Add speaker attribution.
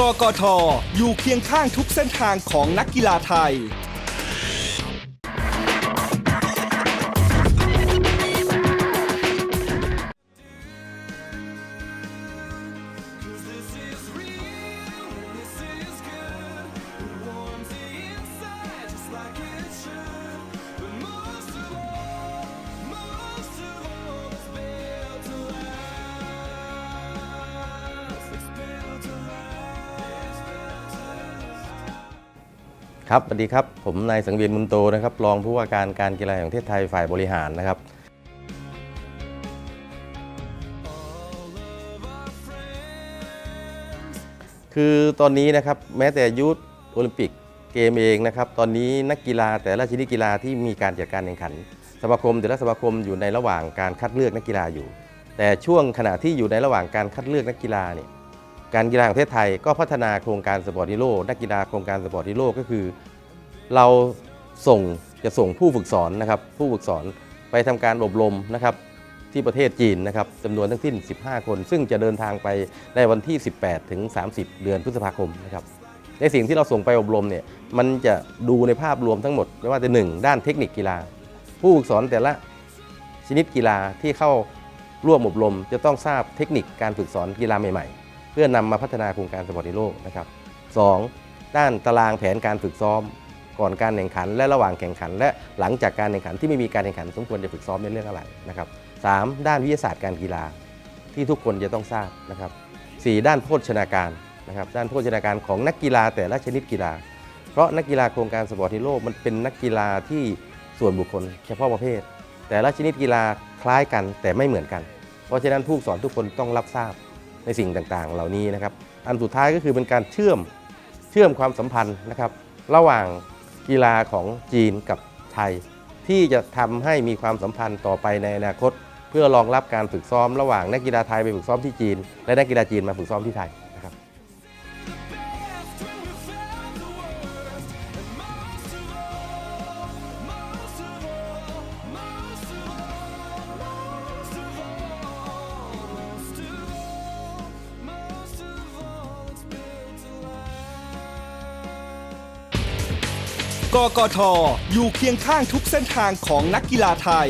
Speaker 1: กกท อยู่เคียงข้างทุกเส้นทางของนักกีฬาไทย
Speaker 2: ครับสวัสดีครับ ผมนายสังเวียนมุนโตนะครับรองผู้ว่าการการกีฬาแห่งประเทศไทยฝ่ายบริหารนะครับ คือตอนนี้นะครับแม้แต่ยุทธโอลิมปิกเกมเองนะครับ ตอนนี้นักกีฬาแต่ละชนิดกีฬาที่มีการจัดการแข่งขัน สมาคมแต่ละสมาคมอยู่ในระหว่างการคัดเลือกนักกีฬาอยู่ แต่ช่วงขณะที่อยู่ในระหว่างการคัดเลือกนักกีฬาเนี่ย การกีฬาแห่งประเทศไทยก็พัฒนาโครงการสปอร์ตฮีโร่นักกีฬาโครงการสปอร์ตฮีโร่ก็คือ เราส่งจะส่งผู้ฝึกสอนนะครับผู้ฝึกสอนไปทำการอบรมนะครับที่ประเทศจีนนะครับจำนวนทั้งสิ้น 15 คน ซึ่งจะเดินทางไปในวันที่ 18 ถึง 30 เดือนพฤษภาคมนะครับในสิ่งที่เราส่งไปอบรมเนี่ยมันจะดูในภาพรวมทั้งหมดไม่ว่าจะหนึ่งด้านเทคนิคกีฬา ผู้ฝึกสอนแต่ละชนิดกีฬาที่เข้าร่วมอบรม จะต้องทราบเทคนิคการฝึกสอนกีฬาใหม่ๆ เพื่อนำมาพัฒนาโครงการสปอร์ตฮีโร่นะครับสองด้านตารางแผนการฝึกซ้อม ก่อนการแข่งขัน และระหว่างแข่งขัน และหลังจากการแข่งขันที่ไม่มีการแข่งขันสมควรจะฝึกซ้อมในเรื่องอะไรนะครับสามด้านวิทยาศาสตร์การกีฬาที่ทุกคนจะต้องทราบนะครับสี่ด้านโภชนาการนะครับด้านโภชนาการของนักกีฬาแต่ละชนิดกีฬา เพราะนักกีฬาโครงการสปอร์ตฮีโร่มันเป็นนักกีฬาที่ส่วนบุคคลเฉพาะประเภท แต่ละชนิดกีฬาคล้ายกันแต่ไม่เหมือนกัน เพราะฉะนั้นผู้สอนทุกคนต้องรับทราบ ในสิ่งต่างๆ เหล่านี้นะครับ อันสุดท้ายก็คือเป็นการเชื่อมเชื่อมความสัมพันธ์นะครับ ระหว่างกีฬาของจีนกับไทย ที่จะทำให้มีความสัมพันธ์ต่อไปในอนาคต เพื่อรองรับการฝึกซ้อมระหว่างนักกีฬาไทยไปฝึกซ้อมที่จีน และนักกีฬาจีนมาฝึกซ้อมที่ไทย
Speaker 1: กกท อยู่เคียงข้างทุกเส้นทางของนักกีฬาไทย